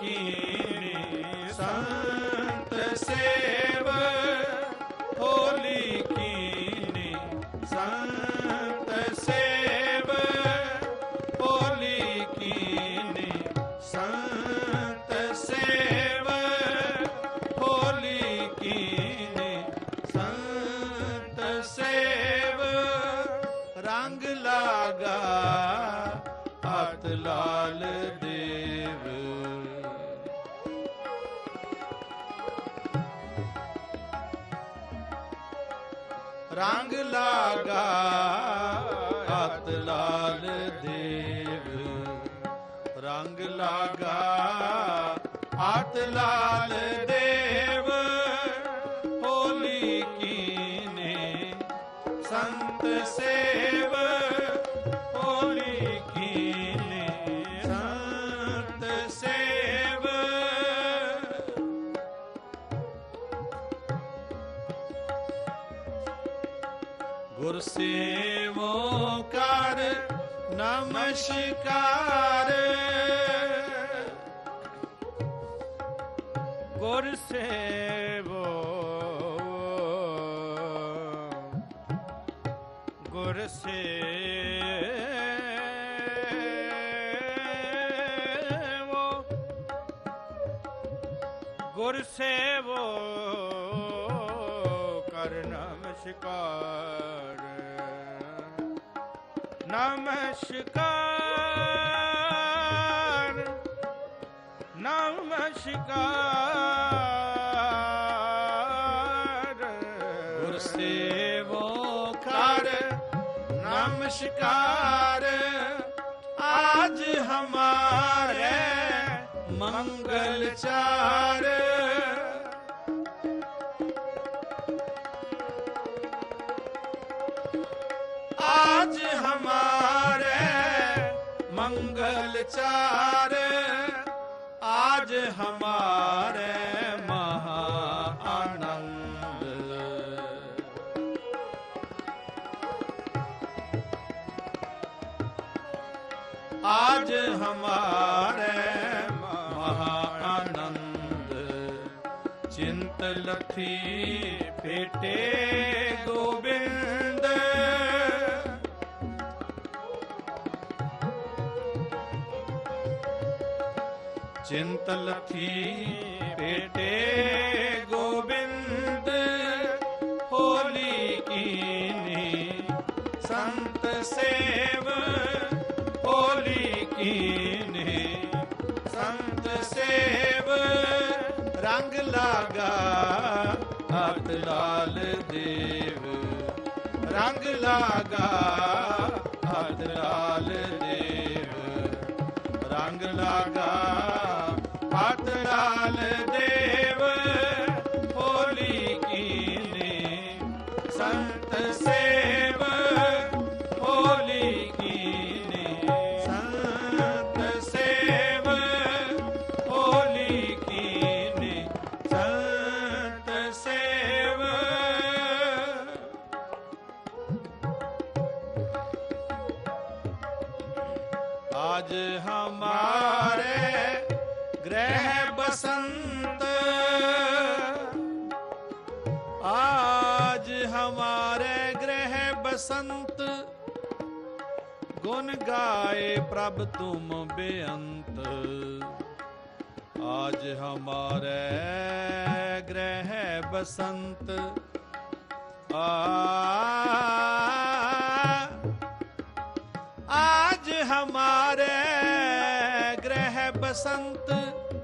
ਕੀਨੀ ਸੰਤ ਸੇਵ ਹੋਲੀ ਕੀਨੀ ਸੰਤ ਸੇਵ ਹੋਲੀ ਕੀਨੀ ਸੰਤ ਸੇਵ ਹੋਲੀ ਕੀਨੀ ਰੰਗ ਲਾਗਾ ਹੱਥ ਲਾਲ ਦੇਵ। ਰੰਗ ਲਾਗਾ ਹੱਥ ਲਾਲ ਦੇਵ। ਗੁਰ ਸੇਵੋ ਕਰ ਨਮਸਕਾਰ ਗੁਰ ਸੇਵੋ ਗੁਰ ਸੇਵੋ ਗੁਰ ਸੇਵੋ ਕਰ ਨਮਸਕਾਰ ਨਮਸਕਾਰ ਨਮਸਕਾਰ ਗੁਰ ਸੇਵੋ ਕਰ ਨਮਸਕਾਰ ਆਜ ਹਮਾਰੇ ਮੰਗਲ ਚਾਰ। हमारे मंगल चार आज हमारे महा आनंद आज हमारे महा आनंद चिंत लथी फेटे गोविंद ਚਿੰਤ ਲਖੀ ਪੇਟੇ ਗੋਬਿੰਦ, ਹੋਲੀ ਕੀਨੀ? ਸੰਤ ਸੇਵ, ਹੋਲੀ ਕੀਨੀ? ਸੰਤ ਸੇਵ, ਰੰਗ ਲਾਗਾ, ਹੱਥ ਲਾਲ ਦੇਵ। ਰੰਗ ਲਾਗਾ, ਹੱਥ ਲਾਲ ਦੇਵ। ਰੰਗ ਲਾਗਾ आज हमारे ग्रह बसंत आज हमारे ग्रह बसंत गुण गाए प्रभ तुम बेअंत आज हमारे ग्रह बसंत आ आज हमारे ग्रह बसंत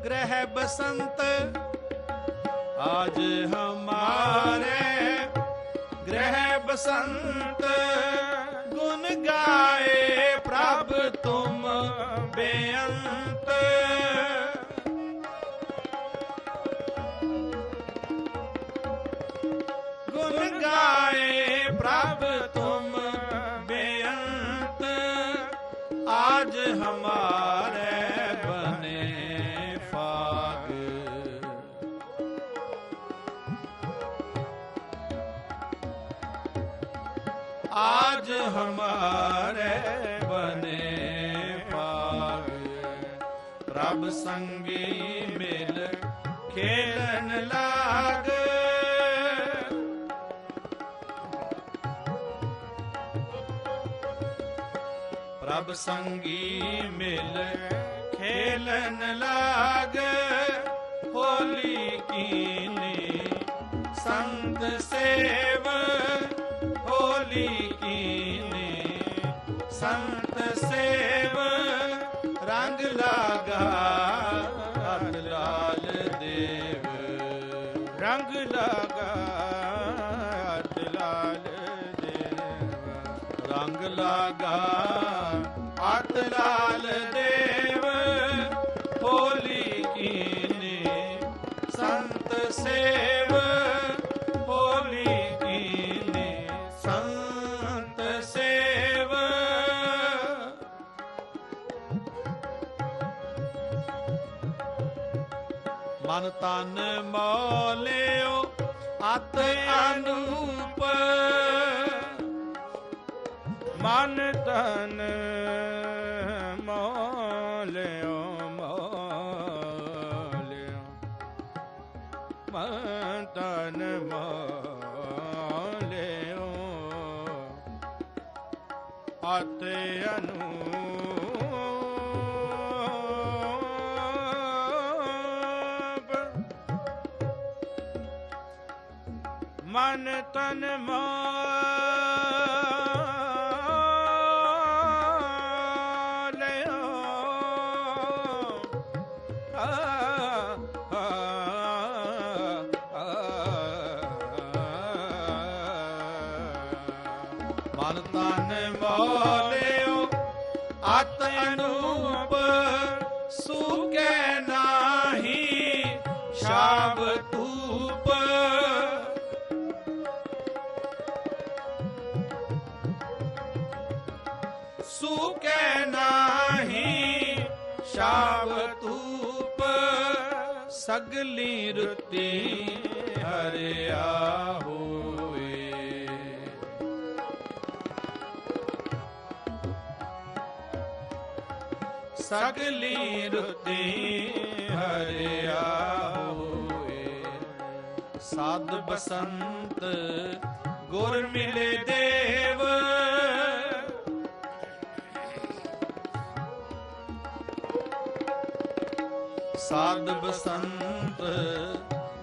ग्रह बसंत आज हमारे ग्रह बसंत गुण गाए प्रभ तुम बेअंत गुण गाए प्रभ तुम ਹਮਾਰੇ ਬਨੇ ਪਾਵੇ ਰੱਬ ਸੰਗੀ ਮਿਲ ਖੇਲਨ ਲਾਗ ਰੱਬ ਸੰਗੀ ਮਿਲ ਖੇਲਨ ਲਾਗ ਹੋਲੀ ਕੀਨੀ ਸੰਤ ਸੇਵ ਹੋਲੀ ਸੰਤ ਸੇਵ ਰੰਗ ਲਾਗਾ ਹੱਥ ਲਾਲ ਦੇਵ। ਰੰਗ ਲਗਾ ਲਾਲ ਦੇਵਾ। ਰੰਗ ਲਾਗਾ, ਹੱਥ ਲਾਲ ਦੇਵ। ਮਨ ਤਨ ਮੋਲਿਓ ਅਤ ਅਨੂਪ। ਮਨ ਤਨ ਮੋਲਿਓ ਮੋਲਿਓ। ਮਨ ਤਨ ਮੋਲਿਓ। ਆਤੇ ਅਨੂਪ। ਮਨ ਤਨ ਮਾਲਿਓ। ਆ ਆ ਮਨ ਤਨ ਮੋਲਿਓ ਅਤ ਅਨੂਪ ਸੁਕੇ ਸ਼ਾਬ ਧੂਪ, ਸਗਲੀ ਰੁੱਤੀ ਹਰਿਆ ਹੋਏ ਸਗਲੀ ਰੁੱਤੀ ਹਰਿਆ ਹੋਏ ਸਾਧ ਬਸੰਤ ਗੁਰ ਮਿਲੇ ਦੇ ਸਾਧ ਬਸੰਤ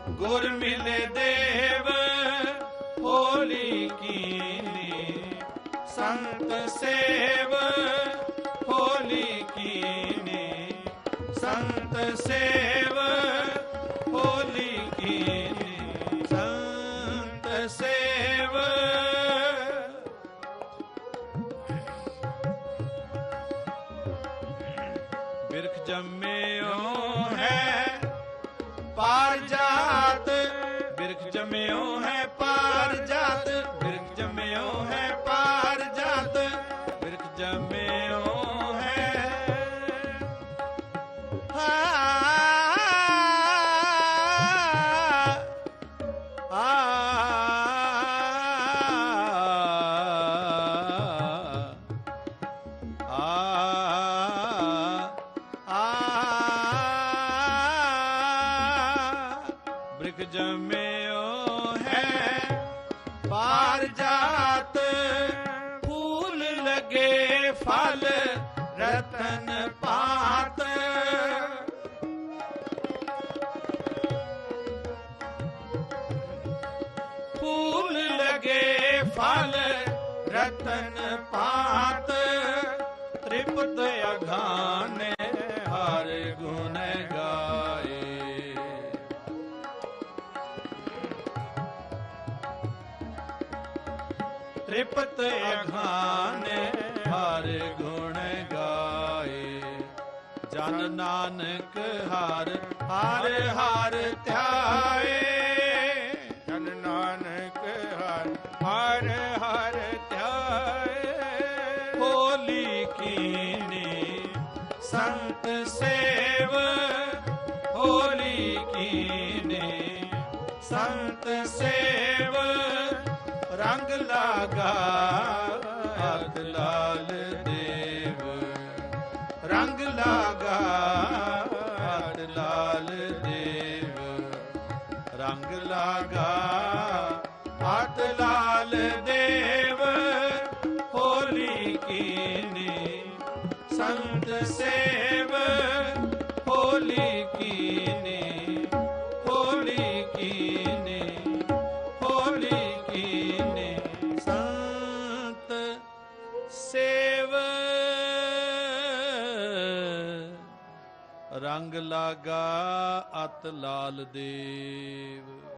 ਗੁਰ ਮਿਲੇ ਦੇਵ ਹੋਲੀ ਕੀਨੀ। ਸੰਤ ਸੇਵ ਹੋਲੀ ਕੀਨੀ। ਸੰਤ ਸੇ ਫਲ ਰਤਨ ਪਾਤ। ਫੂਲ ਲਗੇ ਫਲ ਰਤਨ ਪਾਤ। ਤ੍ਰਿਪਤ ਅਘਾਨ ਹਰ ਗੁਣ ਗਾਏ। ਤ੍ਰਿਪਤ ਅਘਾਨ ਹਰ ਗੁਣ ਗਾਏ। ਜਨ ਨਾਨਕ ਹਰ ਹਰ ਹਰ ਧਿਆਏ। ਜਨ ਨਾਨਕ ਹਰ ਹਰ ਹਰ ਧਿਆਏ। ਹੋਲੀ ਕੀਨੀ ਸੰਤ ਸੇਵ, ਹੋਲੀ ਕੀਨੀ ਸੰਤ ਸੇਵ। ਰੰਗ ਲਾਗਾ ਲਾਲ ਦੇਵ ਰੰਗ ਲਾਗਾ ਲਾਗਾ ਅਤ ਲਾਲ ਦੇਵ।